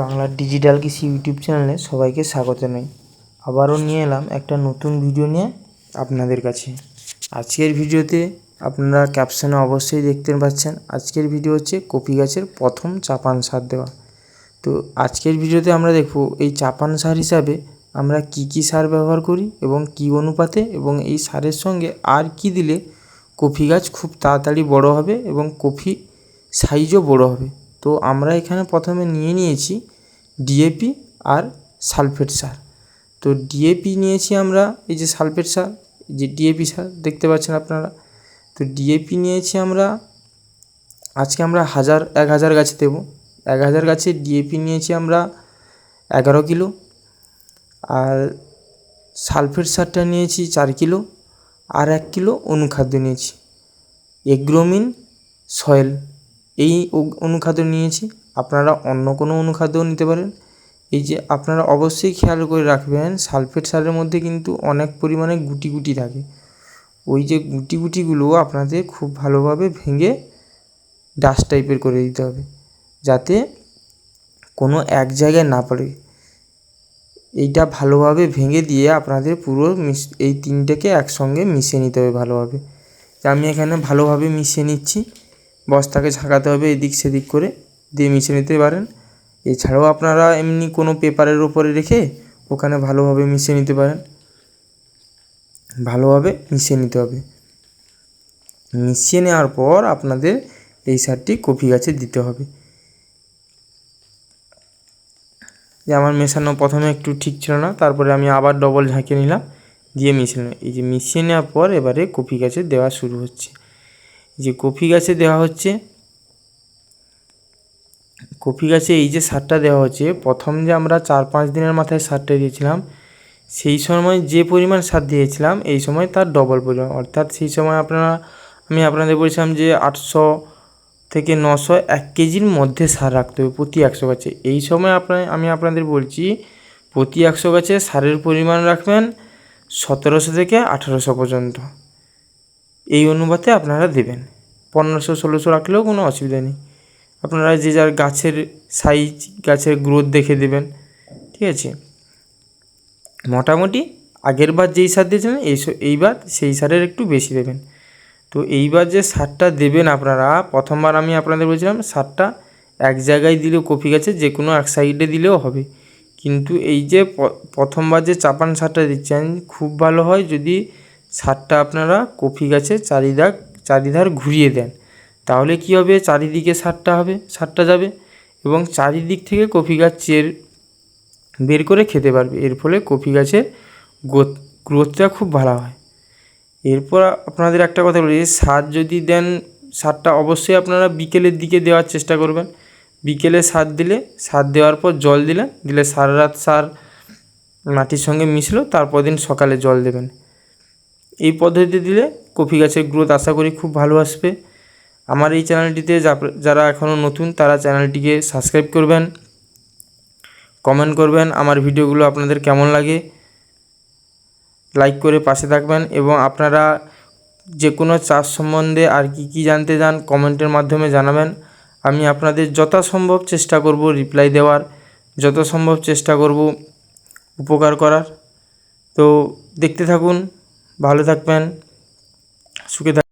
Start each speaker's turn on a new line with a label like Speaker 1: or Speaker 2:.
Speaker 1: বাংলার ডিজিটাল কৃষি ইউটিউব চ্যানেলে সবাইকে স্বাগত জানাই। আবারও নিয়ে এলাম একটা নতুন ভিডিও নিয়ে আপনাদের কাছে। আজকের ভিডিওতে আপনারা ক্যাপশনে অবশ্যই দেখতে পাচ্ছেন, আজকের ভিডিও হচ্ছে কপি গাছের প্রথম চাপান সার দেওয়া। তো আজকের ভিডিওতে আমরা দেখব এই চাপান সার হিসাবে আমরা কি কি সার ব্যবহার করি এবং কী অনুপাতে এবং এই সারের সঙ্গে আর কি দিলে কফি গাছ খুব তাড়াতাড়ি বড় হবে এবং কফি সাইজও বড় হবে। তো আমরা এখানে প্রথমে নিয়ে নিয়েছি ডিএপি আর সালফেট সার। তো ডিএপি নিয়েছি আমরা, এই যে সালফেট সার যে ডিএপি সার, দেখতে পাচ্ছেন আপনারা? তো ডিএপি নিয়েছি আমরা, আজকে আমরা হাজার, এক হাজার গাছে দেবো। এক হাজার গাছে ডিএপি নিয়েছি আমরা এগারো কিলো। আর সালফেট সারটা নিয়েছি চার কিলো। আর এক কিলো অনুখাদ্য নিয়েছি। Agromin, soil. এই অনুখাদ্য নিয়েছি। আপনারা অন্য কোনো অনুখাদ্যও নিতে পারেন। এই যে আপনারা অবশ্যই খেয়াল করে রাখবেন, সালফেট সারের মধ্যে কিন্তু অনেক পরিমাণে গুটি গুটি থাকে। ওই যে গুটি গুটিগুলো আপনাদের খুব ভালোভাবে ভেঙে ডাস্ট টাইপের করে দিতে হবে। যাতে কোনো এক জায়গায় না পড়ে। এইটা ভালোভাবে ভেঙে দিয়ে আপনাদের পুরো মিশ, এই তিনটাকে একসঙ্গে মিশিয়ে নিতে হবে ভালোভাবে। আমি এখানে ভালোভাবে মিশিয়ে নিচ্ছি। বস্তাকে ঝাঁকাতে হবে, এদিক সেদিক করে দিয়ে মিশিয়ে নিতে পারেন। এছাড়াও আপনারা এমনি কোনো পেপারের ওপরে রেখে ওখানে ভালোভাবে মিশিয়ে নিতে পারেন। ভালোভাবে মিশিয়ে নিতে হবে। মিশিয়ে নেওয়ার পর আপনাদের এই সারটি কপি গাছে দিতে হবে। যে আমার মেশানো প্রথমে একটু ঠিক ছিল না, তারপরে আমি আবার ডবল ঝাঁকিয়ে নিলাম, দিয়ে মিশিয়ে নিলাম। এই যে মিশিয়ে নেওয়ার পর এবারে কপি গাছে দেওয়া শুরু হচ্ছে। যে কপি গাছে দেওয়া হচ্ছে কপি গাছে এই যে সারটা দেওয়া হচ্ছে, প্রথম যে আমরা চার পাঁচ দিনের মাথায় সারটা দিয়েছিলাম, সেই সময় যে পরিমাণ সার দিয়েছিলাম, এই সময় তার ডবল পরিমাণ। অর্থাৎ সেই সময় আপনারা, আমি আপনাদের বলেছিলাম যে আটশো থেকে নশো এক কেজির মধ্যে সার রাখতে হবে প্রতি একশো গাছে। এই সময় আপনার, আমি আপনাদের বলছি, প্রতি একশো গাছে সারের পরিমাণ রাখবেন সতেরোশো থেকে আঠেরোশো পর্যন্ত। এই অনুপাতে আপনারা দেবেন। পনেরোশো, ষোলোশো রাখলেও কোনো অসুবিধা নেই। আপনারা যে যার গাছের সাইজ গাছের গ্রোথ দেখে দেবেন, ঠিক আছে? মোটামুটি আগের বার যেই সার দিয়েছিলেন, এই এইবার সেই সারের একটু বেশি দেবেন। তো এইবার যে সারটা দেবেন আপনারা, প্রথমবার আমি আপনাদের বলছিলাম, সারটা এক জায়গায় দিলেও কপি গাছে, যে কোনো এক সাইডে দিলেও হবে। কিন্তু এই যে প্রথমবার যে চাপান সারটা দিচ্ছেন, খুব ভালো হয় যদি সারটা আপনারা কপি গাছে চারিদাক চারিধার ঘুরিয়ে দেন। তাহলে কী হবে? চারিদিকে সারটা হবে, সারটা যাবে এবং চারিদিক থেকে কপি গাছ চের, বের করে খেতে পারবে। এর ফলে কপি গাছের গ্রোথ, গ্রোথটা খুব ভালো হয়। এরপর আপনাদের একটা কথা বলি, সার যদি দেন, সারটা অবশ্যই আপনারা বিকেলের দিকে দেওয়ার চেষ্টা করবেন। বিকেলে সার দিলে, সার দেওয়ার পর জল দিলেন, দিলে সারা রাত সার মাটির সঙ্গে মিশলো, তারপর দিন সকালে জল দেবেন। এই পদ্ধতি দিলে কফি গাছের গ্রোথ আশা করি খুব ভালো আসবে। আমার এই চ্যানেলটিতে যারা এখনও নতুন, তারা চ্যানেলটিকে সাবস্ক্রাইব করবেন কমেন্ট করবেন, আমার ভিডিওগুলো আপনাদের কেমন লাগে। লাইক করে পাশে থাকবেন এবং আপনারা যে কোনো চাষ সম্বন্ধে আর কি কি জানতে চান কমেন্টের মাধ্যমে জানাবেন। আমি আপনাদের যথাসম্ভব চেষ্টা করব রিপ্লাই দেওয়ার যত সম্ভব চেষ্টা করব উপকার করার। তো দেখতে থাকুন ভালো থাকবেন সুখে থাক